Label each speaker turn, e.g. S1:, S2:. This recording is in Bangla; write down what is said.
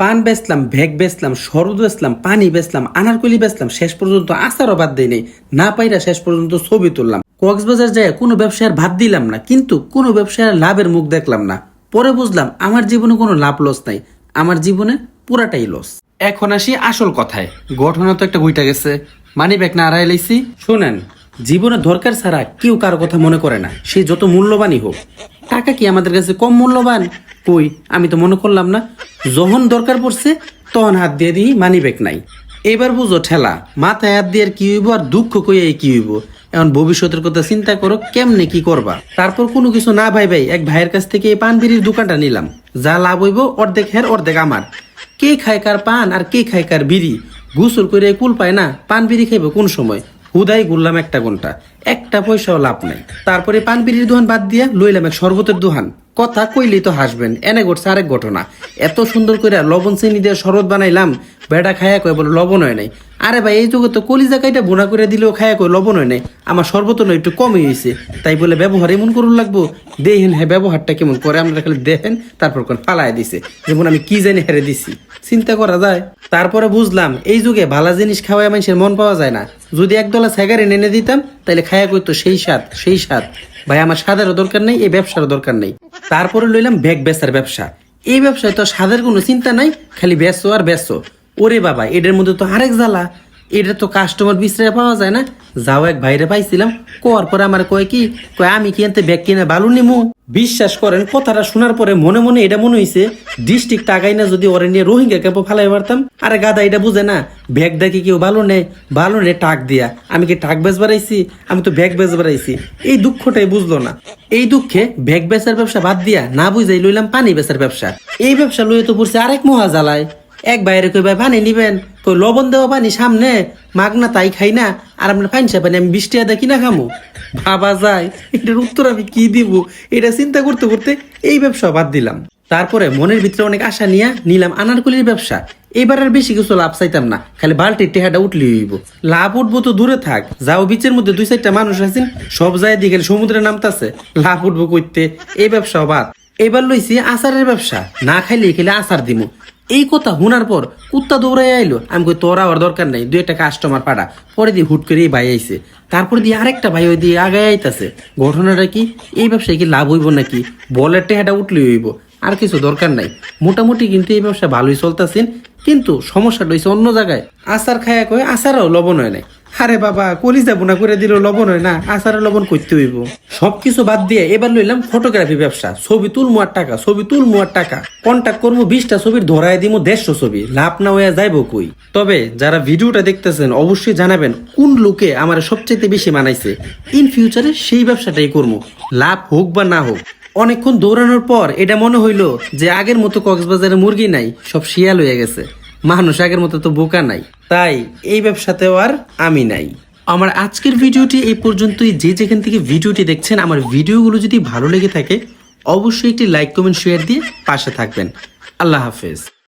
S1: পান বেচলাম ভেগ বেচলাম সরদ বেচলাম, পানি বেচলাম, আনারকলি বেচলাম, শেষ পর্যন্ত আসারও বাদ দেই নেই। না পাইরা শেষ পর্যন্ত ছবি তুললাম। কক্সবাজার যায় কোনো ব্যবসায়ের ভাত দিলাম না, কিন্তু কোনো ব্যবসায়ের লাভের মুখ দেখলাম না। পরে বুঝলাম, আমার জীবনে কোনো লাভ লস নাই, আমার জীবনে পুরাটাই লস। এখন আসি আসল কথায়। ঘটনা তো একটা গুইটা গেছে। মানি ব্যাগ না আড়াই লাইছি। শোনেন, জীবনে দরকার ছাড়া কেউ কারও কথা মনে করে না। সে যত মূল্যবানই হোক। টাকা কি আমাদের কাছে কম মূল্যবান? কই? আমি তো মনে করলাম না, যখন দরকার পড়ছে, তখন হাত দিয়ে দিই, মানি ব্যাগ নাই। এবার বুঝো ঠেলা, মাথায় হাত দিয়ে কি হইব আর দুঃখ কইয়া কি হইব? এখন ভবিষ্যতের কথা চিন্তা করো, কেমনে কি করবা? তারপর কোনো কিছু না ভাই ভাই, এক ভাইয়ের কাছ থেকে এই পান বিড়ির দোকানটা নিলাম। যা লাভ হইব, অর্ধেক হের, অর্ধেক আমার। কে খায় কার পান আর কে খায় কার বিড়ি? গুসল করে কুল পায় না পান বিড়ি খাইবে কোন সময়? হুদাই ঘুরলাম একটা ঘণ্টা। একটা পয়সাও লাভ নাই। তারপরে পান বিড়ির দোকান বাদ দিয়া লইলাম এক শরবতের দোকান কথা কইলেই তো হাসবেন। এনে ঘটছে আরেক ঘটনা। এত সুন্দর করে লবণ চিনি দিয়ে শরবত বানাইলাম বেড়া খায়া কয় বলে লবণ হয় নাই। আরে ভাই, এই যুগে তো কলিজা কাইটা বোনা করে দিলেও খায়া কয় লবণ হয় নাই। আমার শরবত হলো একটু কমই হয়েছে তাই বলে ব্যবহার এমন করুন লাগবো, দেখেন হ্যাঁ ব্যবহারটা কেমন করে। আমরা খালি দেখেন, তারপর কোন ফালায় দিছে। যেমন আমি কি জানি হেরে দিছি। চিন্তা করা যায়। তারপরে বুঝলাম, এই যুগে ভালো জিনিস খাওয়ায় মানুষের মন পাওয়া যায় না। যদি একদলা স্যাগারে এনে দিতাম তাহলে খায়া কইতো সেই স্বাদ সেই স্বাদ। ভাই, আমার স্বাদেরও দরকার নেই, এই ব্যবসারও দরকার নেই। তারপরে লইলাম ব্যাগ বেচার ব্যবসা। এই ব্যবসায় তো স্বাদের কোনো চিন্তা নাই, খালি বেচো আর বেচো ওরে বাবা এটার মধ্যে তো আরেক জ্বালা। এটা তো কাস্টমার বিশ্রায় পাওয়া যায় না। যাও এক ভাইরে পাইছিলাম কোয়ার পরে আমার কয় কি, কয়, আমি কি আনতে ব্যাগ কিনে বালু নিমু? বিশ্বাস করেন, কথাটা শোনার পরে মনে মনে এটা মনে হইছে, ডিস্ট্রিক্ট টাকাই না যদি ওরে নিয়ে রোহিঙ্গা কেপো ফালাই পারতাম? আরে গাদা এটা বুঝে না। ব্যাগ দেখি কেউ ভালো নেই ভালো নেই টাক দিয়া। আমি কি টাক বেচ বাড়াইছি আমি তো ব্যাগ বেচ বাড়াইছি এই দুঃখটাই বুঝলো না। এই দুঃখে ব্যাগ বেচার ব্যবসা বাদ দিয়া না বুঝাই লইলাম পানি বেচার ব্যবসা। এই ব্যবসা লইয়ে তো পড়ছে আরেক মহা জ্বালায়। এক বাইরে কই ভাই পানি নিবেন। কই লবণ দেওয়া পানি সামনে, মাগ না তাই খাই না। আর আপনার ফাইনসা পানি, আমি বৃষ্টি আদা কিনা খামু? ভাবা যায়, এটার উত্তর আমি কি দিব? এটা চিন্তা করতে করতে এই ব্যবসা বাদ দিলাম। তারপরে মনের ভিতরে অনেক আশা নিয়ে নিলাম আনারকলির ব্যবসা। এবার আর বেশি কিছু লাভ চাইতাম না, খালি বালতির টেহাটা উঠলি হইব। লাভ উঠবো তো দূরে থাক, যাও বিচের মধ্যে দুই চারটা মানুষ আছেন, সব যায় দিকে সমুদ্রে নামতাছে। লাভ উঠবো করতে এই ব্যবসা বাদ। এবার লইছি আচারের ব্যবসা, না খাইলে খেলে আচার দিমু। এই কথা শুনার পর কুত্তা দৌড়াই আইলো। আমি কই, তোরা আর দরকার নাই, দুই একটা কাস্টমার পাঠা। পরে দিয়ে হুট করে এই ভাই আইসে তারপর দিয়ে আরেকটা ভাই ওই দিয়ে আগায় আইতাছে। ঘটনাটা কি? এই ব্যবসায় কি লাভ হইব নাকি? বলের টেহাটা উঠলেই হইব। আর কিছু দরকার নাই। মোটামুটি কিন্তু এই ব্যবসা ভালোই চলতেছেন কিন্তু সমস্যাটা হয়েছে অন্য জায়গায়। আচার খায়া কয়ে, আচারও লবণ হয় নাই। আরে বাবা, কলিজা বোনা করে দিল লবণ হয় না আচারে লবণ করতে হইব। সবকিছু বাদ দিয়ে এবার লইলাম ফটোগ্রাফি ব্যবসা। ছবি তুলমু আর টাকা, ছবি তুলমু আর টাকা। কন্ট্যাক্ট করব বিশটা ছবির ধরাই দিমু দেড়শো ছবি। লাভ না হইয়া যাইব কই? তবে যারা ভিডিওটা দেখতেছেন, অবশ্যই জানাবেন কোন লোকে আমার সবচেয়ে বেশি মানাইছে। ইন ফিউচারে সেই ব্যবসাটাই করব লাভ হোক বা না হোক, অনেকক্ষণ দৌড়ানোর পর এটা মনে হইল যে আগের মতো কক্সবাজারে মুরগি নাই, সব শিয়াল হয়ে গেছে। মানুষ আগের মতো তো বোকা নাই। তাই এই ব্যবসাতেও আর আমি নাই। আমার আজকের ভিডিওটি এই পর্যন্তই। যে যেখান থেকে ভিডিওটি দেখছেন, আমার ভিডিওগুলো যদি ভালো লেগে থাকে, অবশ্যই একটি লাইক, কমেন্ট, শেয়ার দিয়ে পাশে থাকবেন। আল্লাহ হাফেজ।